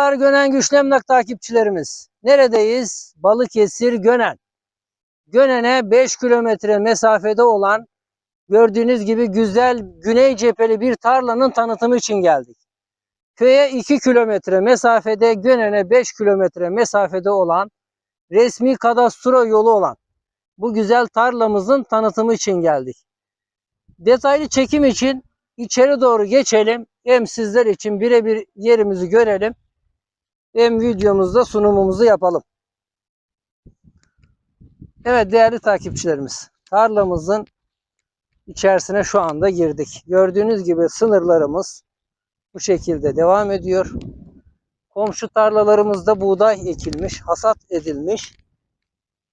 Merhabalar Gönen Güçlü Emlak takipçilerimiz. Neredeyiz? Balıkesir Gönen. Gönen'e 5 kilometre mesafede olan gördüğünüz gibi güzel güney cepheli bir tarlanın tanıtımı için geldik. Köye 2 kilometre mesafede, Gönen'e 5 kilometre mesafede olan resmi kadastro yolu olan bu güzel tarlamızın tanıtımı için geldik. Detaylı çekim için içeri doğru geçelim. Hem sizler için birebir yerimizi görelim. Hem videomuzda sunumumuzu yapalım. Evet değerli takipçilerimiz. Tarlamızın içerisine şu anda girdik. Gördüğünüz gibi sınırlarımız bu şekilde devam ediyor. Komşu tarlalarımızda buğday ekilmiş, hasat edilmiş.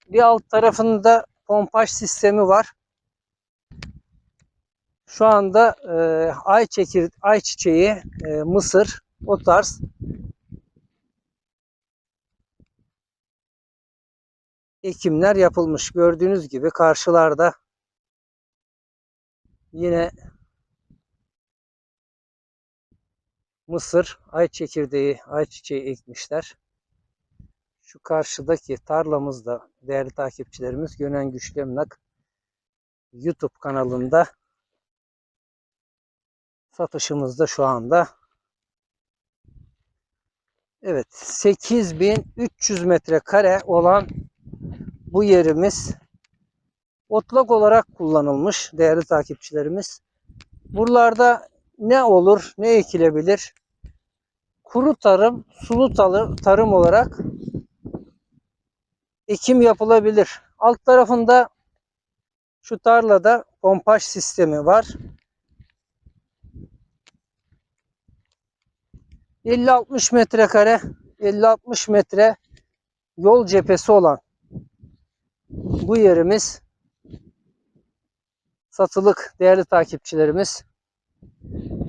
Bir alt tarafında pompaj sistemi var. Şu anda e, ay çekir, ay çiçeği, e, mısır, o tarz ekimler yapılmış. Gördüğünüz gibi karşılarda yine mısır, ay çekirdeği, ay çiçeği ekmişler. Şu karşıdaki tarlamızda değerli takipçilerimiz Gönen Güçlü Emlak YouTube kanalında satışımızda şu anda. Evet 8300 metrekare olan bu yerimiz otlak olarak kullanılmış değerli takipçilerimiz. Buralarda ne olur, ne ekilebilir? Kuru tarım, sulu tarım olarak ekim yapılabilir. Alt tarafında şu tarlada pompaj sistemi var. 50-60 metrekare 50-60 metre yol cephesi olan bu yerimiz satılık değerli takipçilerimiz.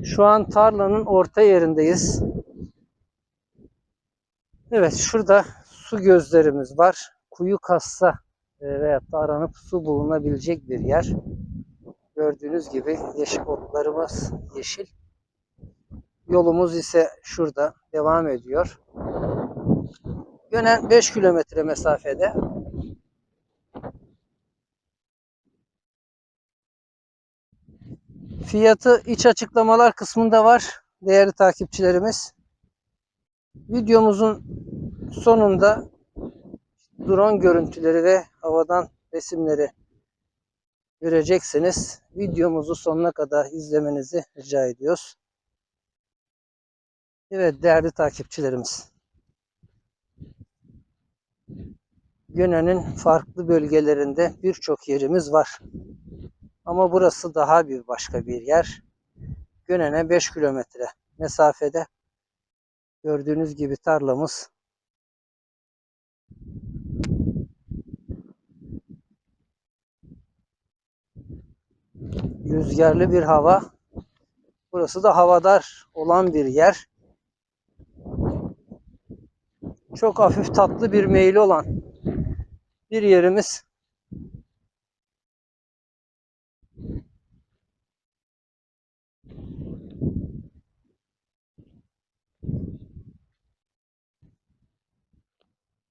Şu an tarlanın orta yerindeyiz. Evet şurada su gözlerimiz var. Kuyu kassa e, veyahut da aranıp su bulunabilecek bir yer. Gördüğünüz gibi yeşil otlarımız yeşil. Yolumuz ise şurada devam ediyor. Gönen 5 kilometre mesafede. Fiyatı iç açıklamalar kısmında var değerli takipçilerimiz. Videomuzun sonunda drone görüntüleri ve havadan resimleri göreceksiniz. Videomuzu sonuna kadar izlemenizi rica ediyoruz. Evet değerli takipçilerimiz. Gönen'in farklı bölgelerinde birçok yerimiz var. Ama burası daha bir başka bir yer. Gönen'e 5 kilometre mesafede. Gördüğünüz gibi tarlamız. Rüzgarlı bir hava. Burası da havadar olan bir yer çok hafif tatlı bir meyli olan bir yerimiz.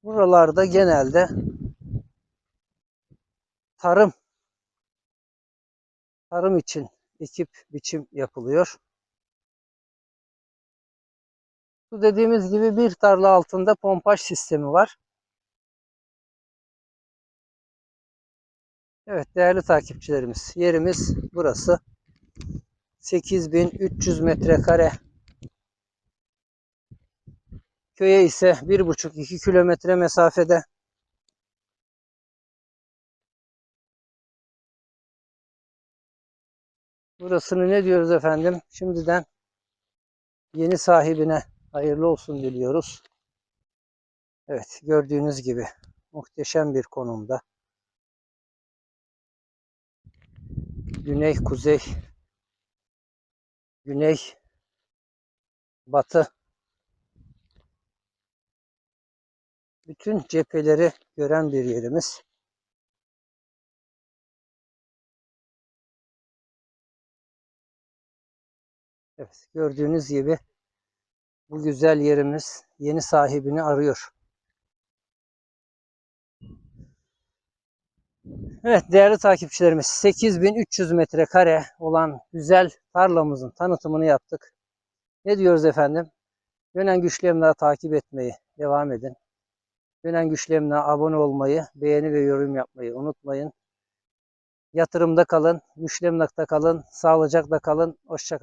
Buralarda genelde tarım tarım için ekip biçim yapılıyor. Bu dediğimiz gibi bir tarla altında pompaj sistemi var. Evet değerli takipçilerimiz yerimiz burası. 8300 metrekare. Köye ise 1,5-2 kilometre mesafede. Burasını ne diyoruz efendim? Şimdiden yeni sahibine hayırlı olsun diliyoruz. Evet gördüğünüz gibi muhteşem bir konumda. Güney, kuzey, güney, batı bütün cepheleri gören bir yerimiz. Evet gördüğünüz gibi Bu güzel yerimiz yeni sahibini arıyor. Evet değerli takipçilerimiz 8300 metrekare olan güzel tarlamızın tanıtımını yaptık. Ne diyoruz efendim? Gönen Güçlü takip etmeyi devam edin. Gönen Güçlü Emlak'a abone olmayı, beğeni ve yorum yapmayı unutmayın. Yatırımda kalın, Güçlü Emlak'ta kalın, sağlıcakla kalın, hoşça